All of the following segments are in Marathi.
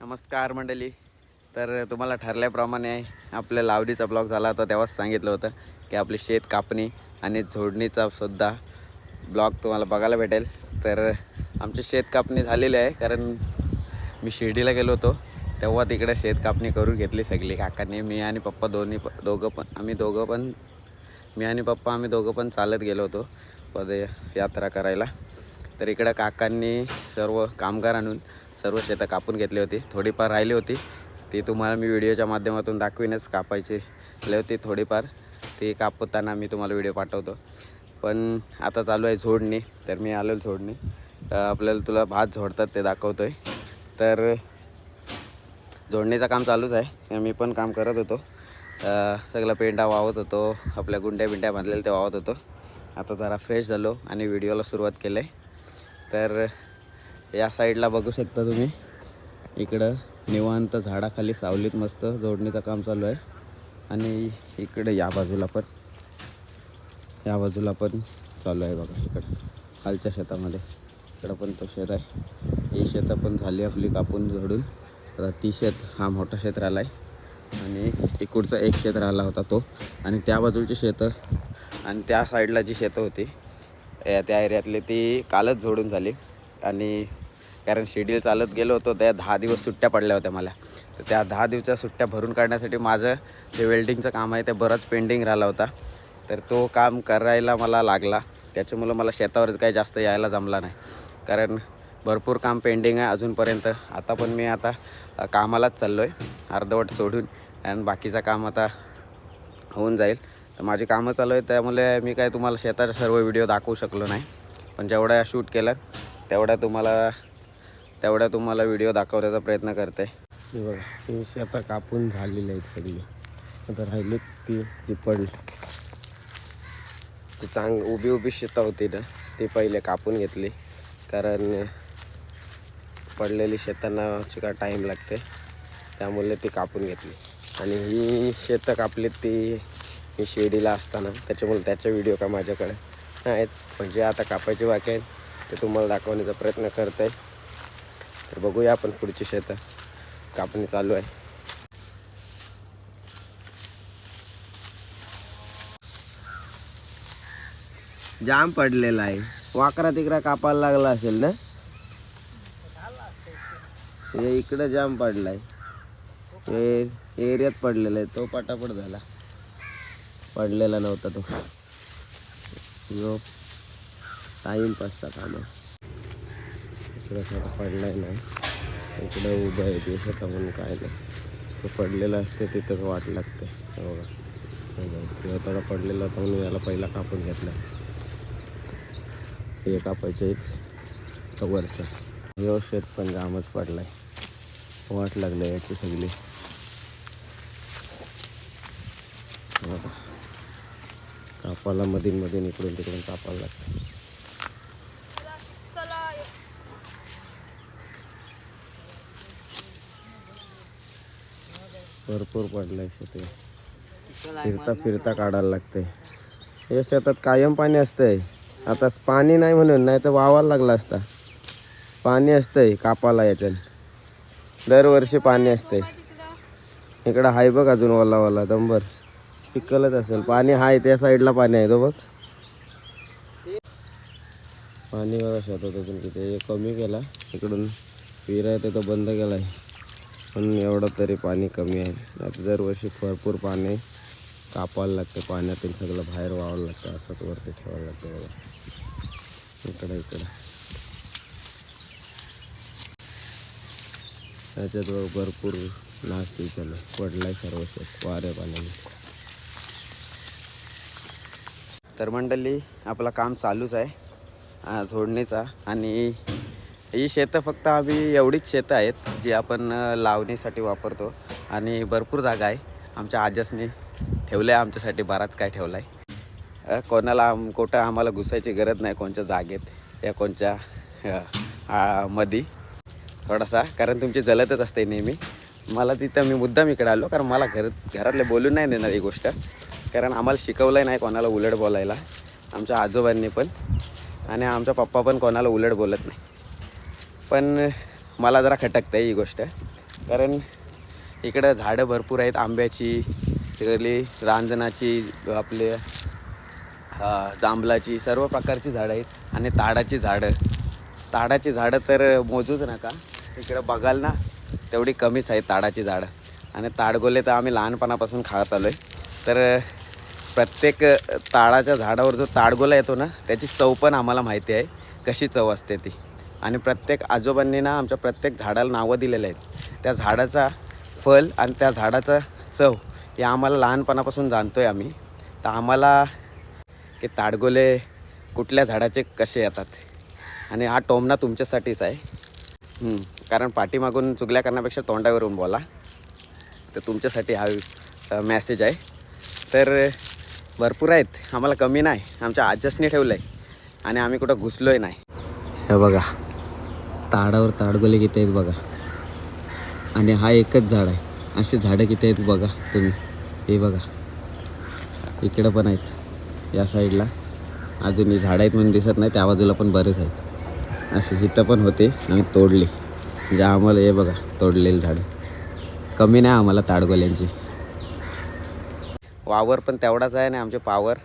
नमस्कार मंडळी. तर तुम्हाला ठरल्याप्रमाणे आपल्या लावडीचा ब्लॉग झाला होता तेव्हाच सांगितलं होतं की आपली शेत कापणी आणि झोडणीचा सुद्धा ब्लॉग तुम्हाला बघायला भेटेल. तर आमची शेत कापणी झालेली आहे कारण मी शिर्डीला गेलो होतो तेव्हा तिकडे शेत कापणी करून घेतली सगळी. काकांनी मी आणि पप्पा दोन्ही प दोघं पण आम्ही दोघं पण मी आणि पप्पा आम्ही दोघं पण चालत गेलो होतो पदयात्रा करायला. तर इकडं काकांनी सर्व कामगार आणून सर्व शेतं कापून घेतली होती. थोडीफार राहिली होती. ती तुम्हाला मी व्हिडिओच्या माध्यमातून दाखवीनच कापायची. राहिली होती थोडीफार. ती कापताना मी तुम्हाला व्हिडिओ पाठवतो. पण आता चालू आहे झोडणी. तर मी आलो झोडणी. आपल्याला तुला भात झोडतात ते दाखवतो आहे तर जोडणीचं काम चालूच आहे. मी पण काम करत होतो. सगळा सगळं पेंडा वाहत होतो. आपल्या गुंड्या बिंड्या बांधलेल्या ते वाहत होतो. आता जरा फ्रेश झालो आणि व्हिडिओला सुरुवात केलं आहे तर या साईडला बघू शकता तुम्ही. इकडं निवांत झाडाखाली सावलीत मस्त जोडणीचं काम चालू आहे. आणि इकडं या बाजूला पण या बाजूला पण चालू आहे बघा इकडं खालच्या शेतामध्ये. इकडं पण तो शेत आहे. ही शेतं पण झाली आपली कापून झोडून ती शेत हा मोठा शेत राहिला आहे. आणि इकडचा एक शेत राहिला होता तो. आणि त्या बाजूची शेतं आणि त्या साईडला जी शेतं होती या- त्या एरियातली ती कालच झोडून झाली. आणि कारण शेड्यूल चालत गेलो होतो त्या दहा दिवस सुट्ट्या पडल्या होत्या मला. तर त्या दहा दिवसाच्या सुट्ट्या भरून काढण्यासाठी माझं जे वेल्डिंगचं काम आहे ते बरंच पेंडिंग राहिला होता. तर तो काम करायला मला लागला. त्याच्यामुळं मला शेतावर काही जास्त यायला जमला नाही. कारण भरपूर काम पेंडिंग आहे अजूनपर्यंत. आता पण मी आता कामालाच चाललो आहे अर्धवट सोडून. आणि बाकीचं काम आता होऊन जाईल. तर माझी कामं चालू आहे त्यामुळे मी काय तुम्हाला शेताचा सर्व व्हिडिओ दाखवू शकलो नाही. पण जेवढ्या शूट केलं तेवढ्या तुम्हाला तेवढ्या तुम्हाला व्हिडिओ दाखवण्याचा प्रयत्न करते. बघा ती शेतं कापून झालेली आहेत सगळी. आता राहिली ती जी पडली ती चांग उभी उभी शेतं होती ना ती पहिले कापून घेतली. कारण पडलेली शेतांना चिका टाईम लागते. त्यामुळे ती कापून घेतली. आणि ही शेतं कापली ती मी शिर्डीला असताना. त्याच्यामुळे त्याचे व्हिडिओ का माझ्याकडे आहेत म्हणजे आता कापायचे बाकी आहेत. ते तुम्हाला दाखवण्याचा प्रयत्न करत आहे तर बघूया आपण पुढची शेतं कापणी चालू आहे. जाम पडलेला आहे. वाकरा तिकडा कापायला लागला असेल ना? हे इकडं जाम पडलाय. हे एरियात पडलेला आहे. तो पटापट झाला. पडलेला नव्हता तो. जो टाईमपासचा काम आहे. इकडं स्वतः पडलाय नाही इकडं उभं आहे दिवसाचा म्हणून काय नाही. तो पडलेला असते तिथं वाट लागते. बघा. किंवा थोडा पडलेला होता म्हणून याला पहिला कापून घेतला. हे कापायचे कवरचं वरचं. व्यवस्थित पण जामच पडलाय. वाट लागलं याची सगळी. कापाला मधीन मधीन इकडून तिकडून कापायला लागतं. भरपूर पडलंय शेती. फिरता फिरता काढायला लागते या शेतात कायम पाणी असतंय. आता पाणी नाही म्हणून नाही तर वावायला लागला असता. पाणी असतंय कापाला याच्यात. दरवर्षी पाणी असतंय. इकडं हाय बघ अजून वाला वाला दंबर चिखलच असेल. पाणी हाय त्या साईडला पाणी आहे तो बघ. पाणी बघा शेतात अजून किती कमी केला. इकडून विहीर आहे ते तो बंद केला आहे पण एवढं तरी पाणी कमी आहे. आता दरवर्षी भरपूर पाणी कापायला लागते. पाण्यातून सगळं बाहेर व्हावं लागतं. असंच वरती ठेवावं लागतं बघा. इकडं इकडं. त्याच्यात बघ भरपूर नाश चालू पडलाय सर्व शेत. वाऱ्या पाण्याने तर मंडळी आपलं काम चालूच आहे. झोडणीचा आणि ही शेतं फक्त आम्ही एवढीच शेतं आहेत जी आपण लावणीसाठी वापरतो. आणि भरपूर जागा आहे. आमच्या आजसनी ठेवलं आहे आमच्यासाठी बराच काय ठेवला आहे कोणाला आम कुठं आम्हाला घुसायची गरज नाही कोणत्या जागेत या कोणत्या मध्ये मधी. थोडासा कारण तुमची जलतच असते नेहमी. मला तिथं मी मुद्दाम इकडे आलो कारण मला घर घरातले बोलून नाही देणार ही गोष्ट. कारण आम्हाला शिकवलं नाही कोणाला उलट बोलायला. आमच्या आजोबांनी पण. आणि आमचा पप्पा पण कोणाला उलट बोलत नाही. पण मला जरा खटकतं ही गोष्ट. कारण इकडं झाडं भरपूर आहेत आंब्याची तिकडली रांजणाची आपले जांभळाची जांभलाची सर्व प्रकारची झाडं आहेत आणि ताडाची झाडं. ताडाची झाडं तर मोजूच नका. इकडं बघाल ना तेवढी कमीच आहेत ताडाची झाडं. आणि ताडगोले तर आम्ही लहानपणापासून खात आलो आहे तर प्रत्येक ताडाच्या झाडावर जो ताडगोला येतो ना त्याची चव पण आम्हाला माहिती आहे. कशी चव असते ती. आणि प्रत्येक आजोबांनी ना आमच्या प्रत्येक झाडाला नावं दिलेलं आहेत. त्या झाडाचा फल आणि त्या झाडाचा चव हे आम्हाला लहानपणापासून जाणतो आहे आम्ही. तर आम्हाला की ताडगोले कुठल्या झाडाचे कसे येतात? आणि हा टोमणा तुमच्यासाठीच आहे. कारण पाठीमागून चुगल्या करण्यापेक्षा तोंडावरून बोला. तर तुमच्यासाठी हा मॅसेज आहे. तर भरपूर आहेत. आम्हाला कमी नाही. आमच्या आजसने ठेवलं आहे आणि आम्ही कुठं घुसलोय नाही. हे बघा. ताडावर ताडगोले किती आहेत बघा. आणि हा एकच झाड आहे. अशी झाडं किती आहेत बघा तुम्ही. हे बघा. इकडं पण आहेत. या साईडला. अजून ही झाडं आहेत म्हणून दिसत नाही. त्या बाजूला पण बरेच आहेत. अशी इथं पण होते आम्ही तोडली. म्हणजे आम्हाला हे बघा तोडलेली झाडं. कमी नाही आम्हाला ताडगोल्यांची. वावर पण तेवढाच आहे ना आमचे पावर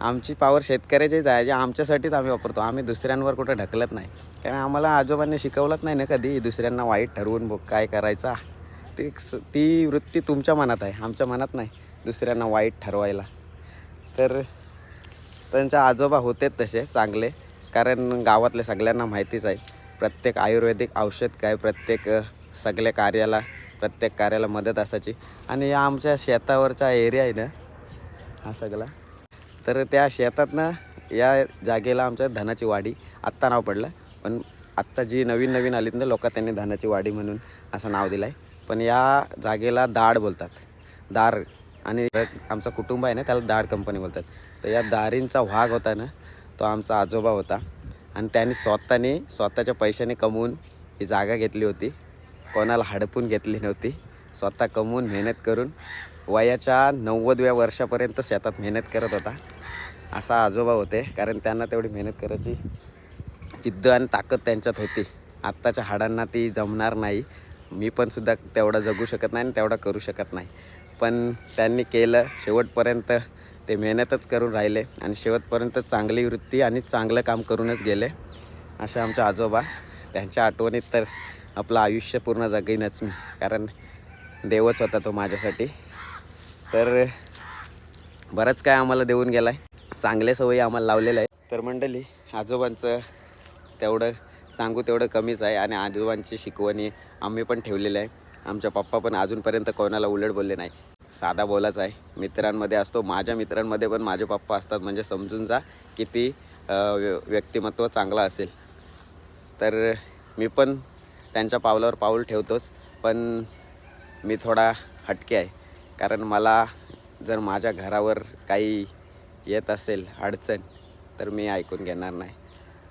आमची पावर शेतकऱ्याचीच आहे जे आमच्यासाठीच आम्ही वापरतो. आम्ही दुसऱ्यांवर कुठं ढकलत नाही. कारण आम्हाला आजोबांनी शिकवलंच नाही ना कधी दुसऱ्यांना वाईट ठरवून बघ काय करायचा. ती ती वृत्ती तुमच्या मनात आहे आमच्या मनात नाही दुसऱ्यांना वाईट ठरवायला. तर त्यांच्या आजोबा होतेच तसे चांगले. कारण गावातले सगळ्यांना माहितीच आहे प्रत्येक आयुर्वेदिक औषध काय प्रत्येक सगळ्या कार्याला प्रत्येक कार्याला मदत असायची. आणि या आमच्या शेतावरचा एरिया आहे ना हा सगळा. तर त्या शेतातनं या जागेला आमच्या धनाची वाडी आत्ता नाव पडलं. पण आत्ता जी नवीन नवीन आलीत ना लोक त्यांनी धनाची वाडी म्हणून असं नाव दिलं आहे पण या जागेला दाड बोलतात. दार आणि आमचं कुटुंब आहे ना त्याला दाड कंपनी बोलतात. तर या दारींचा वाघ होता ना तो आमचा आजोबा होता. आणि त्यांनी स्वतःने स्वतःच्या पैशाने कमवून ही जागा घेतली होती. कोणाला हडपून घेतली नव्हती. स्वतः कमवून मेहनत करून वयाच्या नव्वदव्या वर्षापर्यंत शेतात मेहनत करत होता. असा आजोबा होते कारण त्यांना तेवढी मेहनत करायची जिद्द आणि ताकद त्यांच्यात होती. आत्ताच्या हाडांना ती जमणार नाही. मी पण सुद्धा तेवढा जगू शकत नाही आणि तेवढा करू शकत नाही. पण त्यांनी केलं. शेवटपर्यंत ते मेहनतच करून राहिले आणि शेवटपर्यंत चांगली वृत्ती आणि चांगलं काम करूनच गेले. असे आमचे आजोबा. त्यांच्या आठवणीत तर आपलं आयुष्य पूर्ण जगीनच मी कारण देवच होता तो माझ्यासाठी. तर बरंच काय आम्हाला देऊन गेला आहे चांगल्या सवयी आम्हाला लावलेल्या आहेत. तर मंडळी आजोबांचं तेवढं सांगू तेवढं कमीच आहे आणि आजोबांची शिकवणी आम्ही पण ठेवलेलं आहे. आमच्या पप्पा पण अजूनपर्यंत कोणाला उलट बोलले नाही. साधा बोलाच आहे. मित्रांमध्ये असतो माझ्या मित्रांमध्ये पण माझे पप्पा असतात. म्हणजे समजून जा किती व्य- व्यक्तिमत्व चांगलं असेल. तर मी पण त्यांच्या पावलावर पाऊल ठेवतोच. पण मी थोडा हटके आहे. कारण मला जर माझ्या घरावर काही येत असेल अडचण तर मी ऐकून घेणार नाही.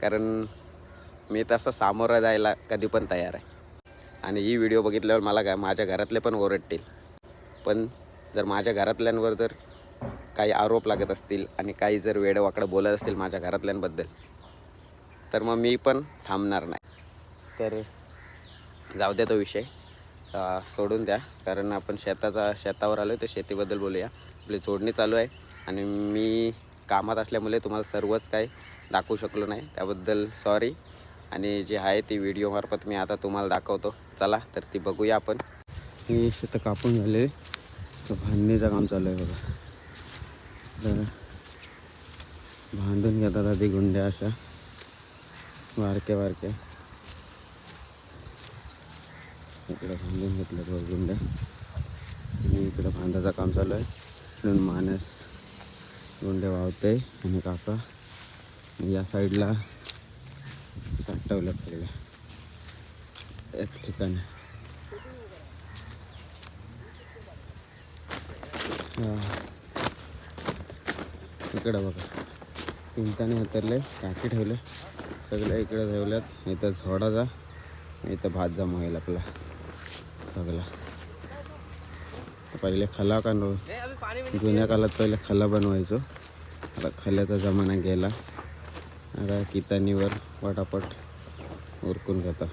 कारण मी तसं सामोरं जायला कधी पण तयार आहे. आणि ही व्हिडिओ बघितल्यावर मला काय माझ्या घरातले पण ओरडतील. पण जर माझ्या घरातल्यांवर जर काही आरोप लागत असतील आणि काही जर वेडवाकडं बोलत असतील माझ्या घरातल्यांबद्दल तर मग मी पण थांबणार नाही. तर जाऊ दे तो विषय. सोडून द्या. कारण आपण शेताचा शेतावर आलो तर शेतीबद्दल बोलूया. आपली जोडणी चालू आहे. आणि मी कामात असल्यामुळे तुम्हाला सर्वच काही दाखवू शकलो नाही. त्याबद्दल सॉरी आणि जी आहे ती व्हिडिओमार्फत मी आता तुम्हाला दाखवतो. चला तर ती बघूया आपण. हे शेतं कापून झाले. तर भांडणीचं काम चालू आहे बघा. तर भांडून घेतात आधी गुंड्या अशा. बारक्या बारक्या इकडं बांधून घेतलं दोन गुंड्या आणि इकडं बांधाचं काम चालू आहे. इकडून माणस गुंडे वावते आणि काका. या साईडला साठवलं सगळ्या एक ठिकाणी. इकडं बघा. चिंताने हातरले टाकी ठेवले. सगळ्या इकडे ठेवल्यात. इथं झोडाचा इथं भात जमा होईल आपला. सगळा पहिले खला का नो जुन्या काळात पहिले खला बनवायचो. आता खल्याचा जमाना गेला. आता कितानीवर पटापट उरकून घेता.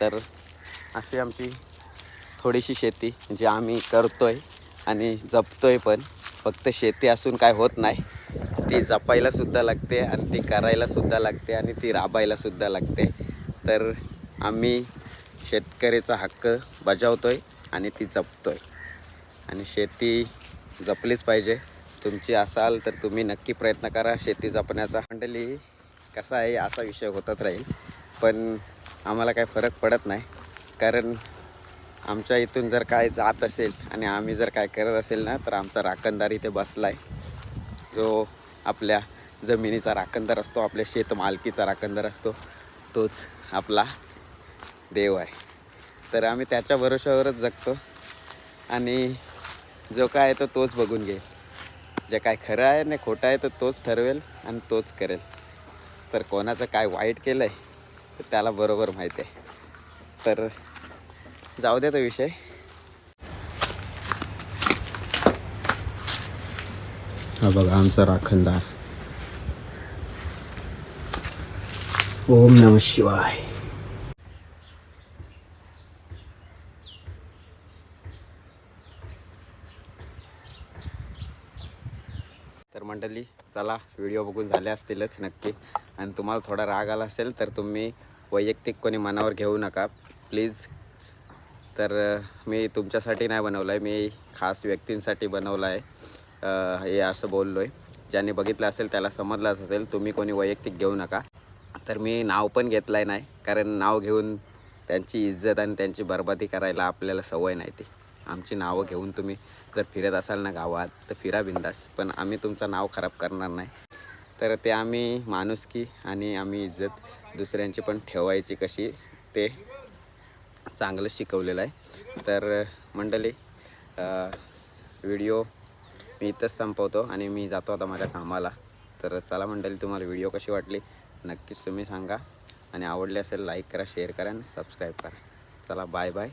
तर अशी आमची थोडीशी शेती जी आम्ही करतो आहे आणि जपतो आहे पण फक्त शेती असून काय होत नाही. ती जपायलासुद्धा लागते आणि ती करायलासुद्धा लागते आणि ती राबायलासुद्धा लागते. तर आम्ही शेतकऱ्याचा हक्क बजावतो आहे आणि ती जपतो आहे आणि शेती जपलीच पाहिजे. तुमची असाल तर तुम्ही नक्की प्रयत्न करा शेती जपण्याचा. मंडली कसा आहे असा विषय होतच राहील. पण आम्हाला काही फरक पडत नाही. कारण आमच्या इथून जर काय जात असेल आणि आम्ही जर काय करत असेल ना तर आमचा राखणदार इथे बसला आहे जो आपल्या जमिनीचा राखणदार असतो आपल्या शेत मालकीचा राखणदार असतो तोच आपला देव आहे. तर आम्ही त्याच्या भरोश्यावरच जगतो आणि जो काय आहे तो तोच बघून घेईल. जे काय खरं आहे नाही खोटं आहे तर तोच ठरवेल आणि तोच करेल. तर कोणाचं काय वाईट केलं आहे त्याला बरोबर माहीत आहे. तर जाऊ दे तो विषय. हा बघा आमचा राखणदार. ओम नम शिवाय. तर मंडळी चला व्हिडिओ बघून झाले असतीलच नक्की. आणि तुम्हाला थोडा राग आला असेल तर तुम्ही वैयक्तिक कोणी मनावर घेऊ नका. प्लीज. तर मी तुमच्यासाठी नाही बनवलं आहे मी खास व्यक्तींसाठी बनवलं आहे हे असं बोललो आहे ज्यांनी बघितलं असेल त्याला समजलंच असेल. तुम्ही कोणी वैयक्तिक घेऊ नका. तर मी नाव पण घेतलं आहे नाही. कारण नाव घेऊन त्यांची इज्जत आणि त्यांची बरबादी करायला आपल्याला सवय नाही ती. आमची नावं घेऊन तुम्ही जर फिरत असाल ना गावात तर फिरा बिंदास. पण आम्ही तुमचं नाव खराब करणार नाही. तर ते आम्ही माणुसकी आणि आम्ही इज्जत दुसऱ्यांची पण ठेवायची कशी ते चांगलं शिकवलेलं आहे. तर मंडळी व्हिडिओ मी इथंच संपवतो आणि मी जातो आता माझ्या कामाला. तर चला मंडळी तुम्हाला व्हिडिओ कशी वाटली नक्कीच तुम्ही सांगा. आणि आवडले असेल लाईक करा शेअर करा आणि सबस्क्राईब करा. चला बाय बाय.